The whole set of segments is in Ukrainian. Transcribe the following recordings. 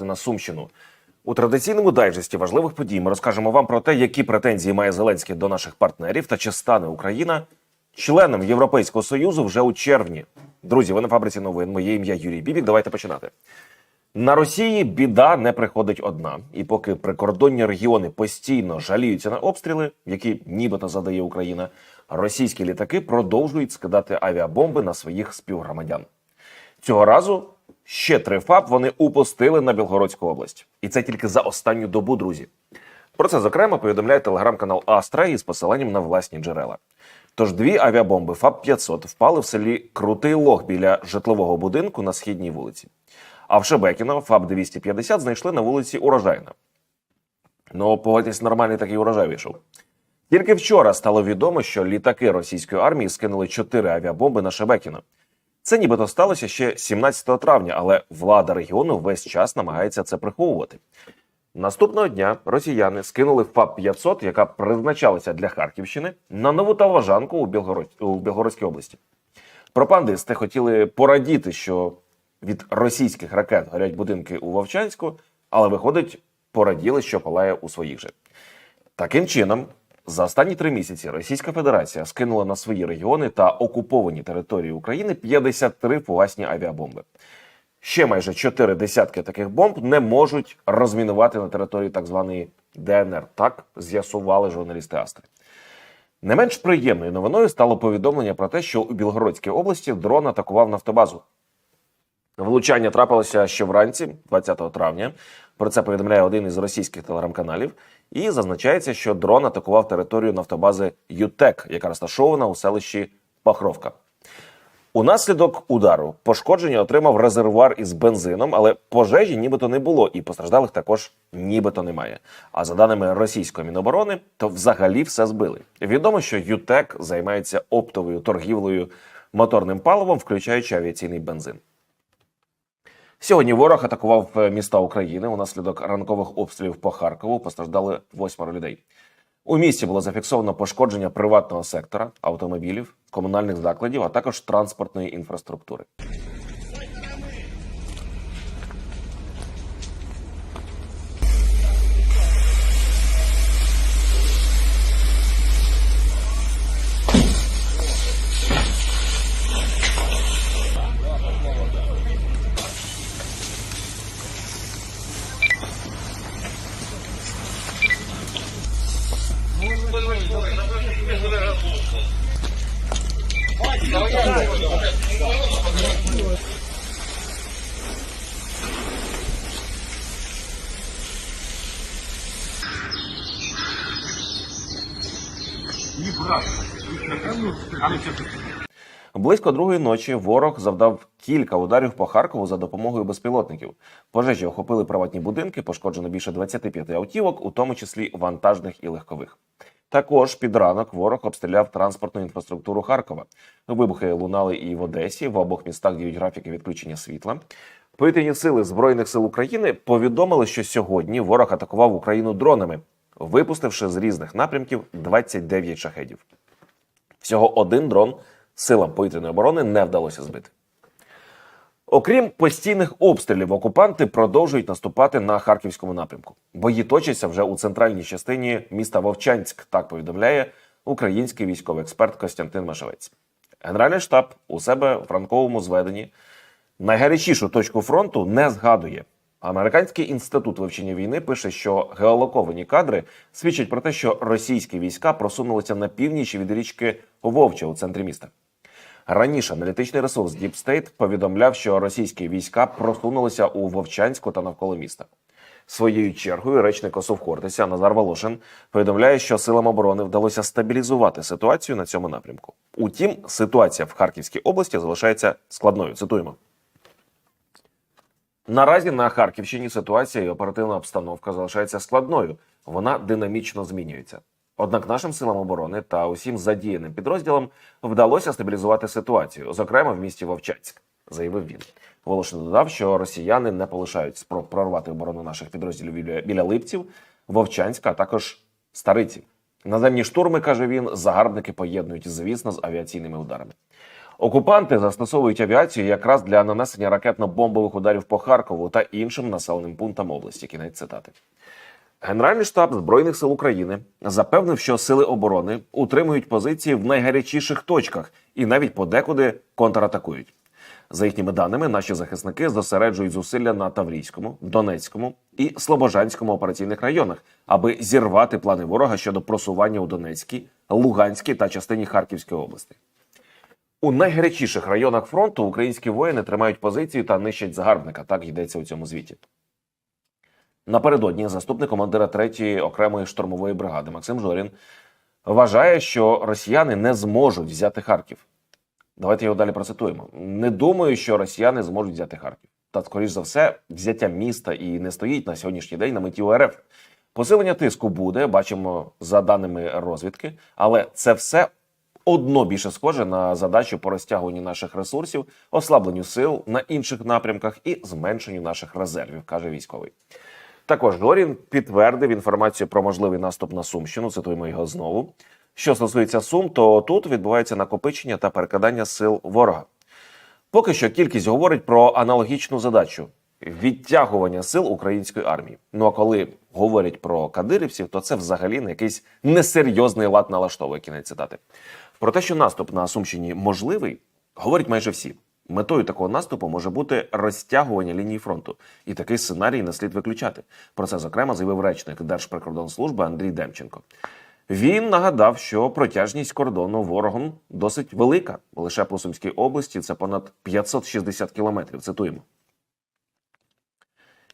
на Сумщину. У традиційному дайджесті важливих подій ми розкажемо вам про те, які претензії має Зеленський до наших партнерів та чи стане Україна членом Європейського союзу вже у червні. Друзі, ви на фабриці новин. Моє ім'я Юрій Бібік. Давайте починати. На Росії біда не приходить одна, і поки прикордонні регіони постійно жаліються на обстріли, які нібито задає Україна, російські літаки продовжують скидати авіабомби на своїх співгромадян. Цього разу ще три ФАП вони упустили на Білгородську область, і це тільки за останню добу, друзі. Про це зокрема повідомляє телеграм-канал Астра із посиланням на власні джерела. Тож дві авіабомби ФАП 500 впали в селі Крутий Лог біля житлового будинку на східній вулиці. А в Шебекіно ФАП 250 знайшли на вулиці Урожайна. Ну, погодьтесь, нормальний такий урожай вийшов. Тільки вчора стало відомо, що літаки російської армії скинули чотири авіабомби на Шебекіно. Це нібито сталося ще 17 травня, але влада регіону весь час намагається це приховувати. Наступного дня росіяни скинули ФАП 500, яка призначалася для Харківщини, на нову Таважанку у, Білгород... у Білгородській області. Пропагандисти хотіли порадіти, що від російських ракет горять будинки у Вовчанську, але виходить, пораділи, що палає у своїх же. Таким чином, за останні три місяці Російська Федерація скинула на свої регіони та окуповані території України 53 фугасні авіабомби. Ще майже чотири десятки таких бомб не можуть розмінувати на території так званої ДНР. Так з'ясували журналісти Астри. Не менш приємною новиною стало повідомлення про те, що у Білгородській області дрон атакував нафтобазу. Влучання трапилося ще вранці, 20 травня. Про це повідомляє один із російських телеграм-каналів. І зазначається, що дрон атакував територію нафтобази ЮТЕК, яка розташована у селищі Пахровка. Унаслідок удару пошкодження отримав резервуар із бензином, але пожежі нібито не було, і постраждалих також нібито немає. А за даними російської міноборони, то взагалі все збили. Відомо, що ЮТЕК займається оптовою торгівлею моторним паливом, включаючи авіаційний бензин. Сьогодні ворог атакував е, міста України. Унаслідок ранкових обстрілів по Харкову постраждали восьмеро людей. У місті було зафіксовано пошкодження приватного сектора, автомобілів, комунальних закладів, а також транспортної інфраструктури. Близько другої ночі ворог завдав кілька ударів по Харкову за допомогою безпілотників. Пожежі охопили приватні будинки, пошкоджено більше 25 автівок, у тому числі вантажних і легкових. Також під ранок ворог обстріляв транспортну інфраструктуру Харкова. Вибухи лунали і в Одесі. В обох містах діють графіки відключення світла. Повітряні сили збройних сил України повідомили, що сьогодні ворог атакував Україну дронами, випустивши з різних напрямків 29 шахедів. Всього один дрон силам повітряної оборони не вдалося збити. Окрім постійних обстрілів, окупанти продовжують наступати на харківському напрямку. Бої точаться вже у центральній частині міста Вовчанськ. Так повідомляє український військовий експерт Костянтин Машевець. Генеральний штаб у себе в ранковому зведенні найгарячішу точку фронту не згадує. Американський інститут вивчення війни пише, що геолоковані кадри свідчать про те, що російські війська просунулися на північ від річки Вовча у центрі міста. Раніше аналітичний ресурс Deep State повідомляв, що російські війська просунулися у Вовчанську та навколо міста. Своєю чергою речник ОСУВ Хортиця Назар Волошин повідомляє, що силам оборони вдалося стабілізувати ситуацію на цьому напрямку. Утім, ситуація в Харківській області залишається складною. Цитуємо. Наразі на Харківщині ситуація і оперативна обстановка залишається складною. Вона динамічно змінюється. Однак нашим силам оборони та усім задіяним підрозділам вдалося стабілізувати ситуацію, зокрема в місті Вовчанськ, заявив він. Волошин додав, що росіяни не полишають спроб прорвати оборону наших підрозділів біля, Липців, Вовчанська, а також Стариці. Наземні штурми, каже він, загарбники поєднують, звісно, з авіаційними ударами. Окупанти застосовують авіацію якраз для нанесення ракетно-бомбових ударів по Харкову та іншим населеним пунктам області. Кінець цитати. Генеральний штаб збройних сил України запевнив, що сили оборони утримують позиції в найгарячіших точках і навіть подекуди контратакують. За їхніми даними, наші захисники зосереджують зусилля на Таврійському, Донецькому і Слобожанському операційних районах, аби зірвати плани ворога щодо просування у Донецькій, Луганській та частині Харківської області. У найгарячіших районах фронту українські воїни тримають позиції та нищать загарбника. Так йдеться у цьому звіті. Напередодні заступник командира 3-ї окремої штурмової бригади Максим Жорін вважає, що росіяни не зможуть взяти Харків. Давайте його далі процитуємо. Не думаю, що росіяни зможуть взяти Харків. Та, скоріш за все, взяття міста і не стоїть на сьогоднішній день на меті УРФ. Посилення тиску буде, бачимо за даними розвідки, але це все одно більше схоже на задачу по розтягуванню наших ресурсів, ослабленню сил на інших напрямках і зменшенню наших резервів, каже військовий. Також Горін підтвердив інформацію про можливий наступ на Сумщину. Цитуємо його знову. Що стосується Сум, то тут відбувається накопичення та перекидання сил ворога. Поки що кількість говорить про аналогічну задачу відтягування сил української армії. Ну а коли говорять про кадирівців, то це взагалі на якийсь несерйозний лад налаштовує кінець цитати. Про те, що наступ на Сумщині можливий, говорять майже всі. Метою такого наступу може бути розтягування лінії фронту, і такий сценарій не слід виключати. Про це зокрема заявив речник Держприкордонслужби Андрій Демченко. Він нагадав, що протяжність кордону ворогом досить велика. Лише по Сумській області це понад 560 кілометрів. Цитуємо.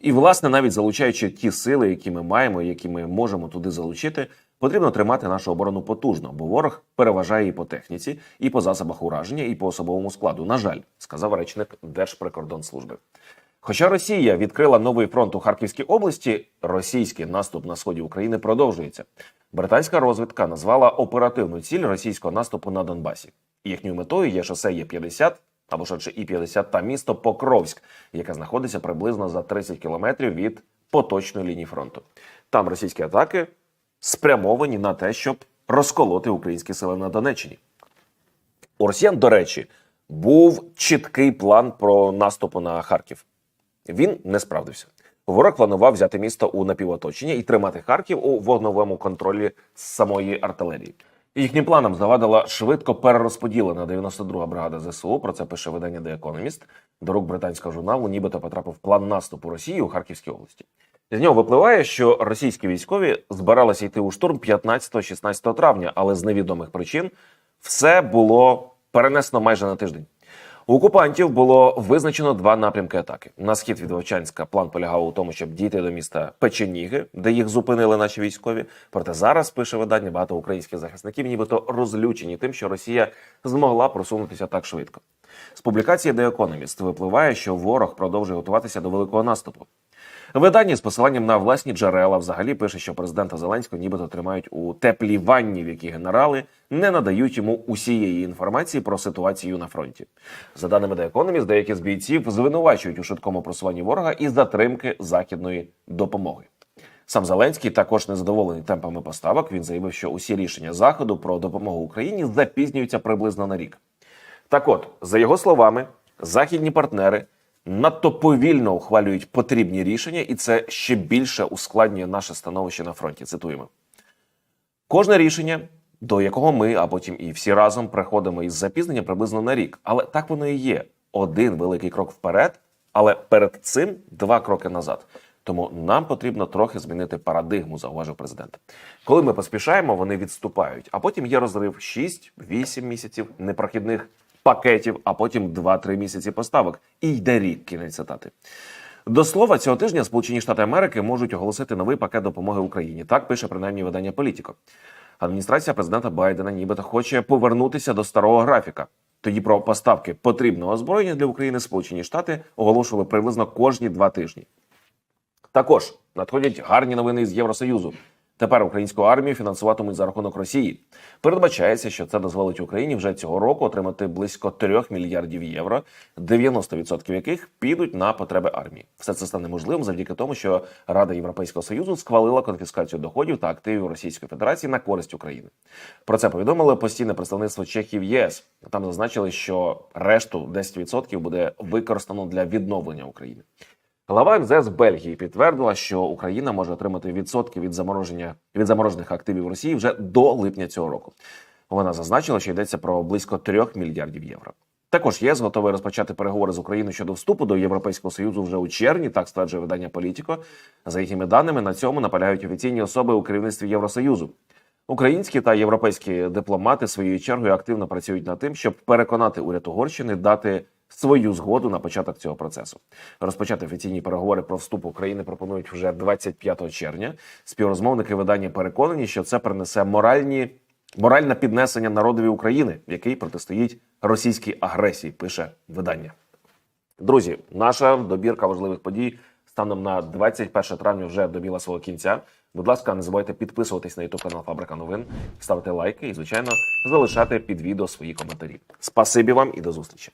І, власне, навіть залучаючи ті сили, які ми маємо, які ми можемо туди залучити, потрібно тримати нашу оборону потужно, бо ворог переважає і по техніці, і по засобах ураження, і по особовому складу. На жаль, сказав речник Держприкордонслужби. Хоча Росія відкрила новий фронт у Харківській області, російський наступ на сході України продовжується. Британська розвідка назвала оперативну ціль російського наступу на Донбасі. Їхньою метою є шосе Є-50 або швидше І-50 та місто Покровськ, яке знаходиться приблизно за 30 кілометрів від поточної лінії фронту. Там російські атаки спрямовані на те, щоб розколоти українські сили на Донеччині. У росіян, до речі, був чіткий план про наступу на Харків. Він не справдився. Ворог планував взяти місто у напівоточення і тримати Харків у вогновому контролі самої артилерії. Їхнім планам завадила швидко перерозподілена 92-га бригада ЗСУ. Про це пише видання The Economist. До рук британського журналу, нібито потрапив план наступу Росії у Харківській області. З нього випливає, що російські військові збиралися йти у штурм 15-16 травня, але з невідомих причин все було перенесено майже на тиждень. У окупантів було визначено два напрямки атаки. На схід від Вовчанська план полягав у тому, щоб дійти до міста Печеніги, де їх зупинили наші військові. Проте зараз пише видання багато українських захисників, нібито розлючені тим, що Росія змогла просунутися так швидко. З публікації The Economist випливає, що ворог продовжує готуватися до великого наступу. Видання з посиланням на власні джерела взагалі пише, що президента Зеленського нібито тримають у теплій ванні, в якій генерали не надають йому усієї інформації про ситуацію на фронті. За даними The Economist, деякі з бійців звинувачують у швидкому просуванні ворога і затримки західної допомоги. Сам Зеленський також незадоволений темпами поставок. Він заявив, що усі рішення заходу про допомогу Україні запізнюються приблизно на рік. Так от, за його словами, західні партнери надто повільно ухвалюють потрібні рішення, і це ще більше ускладнює наше становище на фронті. Цитуємо. Кожне рішення, до якого ми, а потім і всі разом приходимо із запізненням приблизно на рік. Але так воно і є. Один великий крок вперед, але перед цим два кроки назад. Тому нам потрібно трохи змінити парадигму, зауважив президент. Коли ми поспішаємо, вони відступають, а потім є розрив 6-8 місяців непрохідних пакетів, а потім 2-3 місяці поставок. І йде рік. Кінець цитати. До слова, цього тижня Сполучені Штати Америки можуть оголосити новий пакет допомоги Україні. Так пише принаймні видання Політіко. Адміністрація президента Байдена нібито хоче повернутися до старого графіка. Тоді про поставки потрібного озброєння для України Сполучені Штати оголошували приблизно кожні два тижні. Також надходять гарні новини з Євросоюзу. Тепер українську армію фінансуватимуть за рахунок Росії. Передбачається, що це дозволить Україні вже цього року отримати близько 3 мільярдів євро, 90% яких підуть на потреби армії. Все це стане можливим завдяки тому, що Рада Європейського союзу схвалила конфіскацію доходів та активів Російської Федерації на користь України. Про це повідомили постійне представництво Чехії в ЄС. Там зазначили, що решту 10% буде використано для відновлення України. Глава МЗС Бельгії підтвердила, що Україна може отримати відсотки від замороження від заморожених активів Росії вже до липня цього року. Вона зазначила, що йдеться про близько 3 мільярдів євро. Також ЄС готовий розпочати переговори з Україною щодо вступу до Європейського союзу вже у червні. Так стверджує видання Політіко. За їхніми даними на цьому наполягають офіційні особи у керівництві Євросоюзу. Українські та європейські дипломати своєю чергою активно працюють над тим, щоб переконати уряд Угорщини дати свою згоду на початок цього процесу. Розпочати офіційні переговори про вступ України пропонують вже 25 червня. Співрозмовники видання переконані, що це принесе моральні моральне піднесення народові України, який протистоїть російській агресії. Пише видання. Друзі, наша добірка важливих подій станом на 21 травня вже добіла свого кінця. Будь ласка, не забувайте підписуватись на YouTube канал Фабрика новин, ставити лайки і, звичайно, залишати під відео свої коментарі. Спасибі вам і до зустрічі.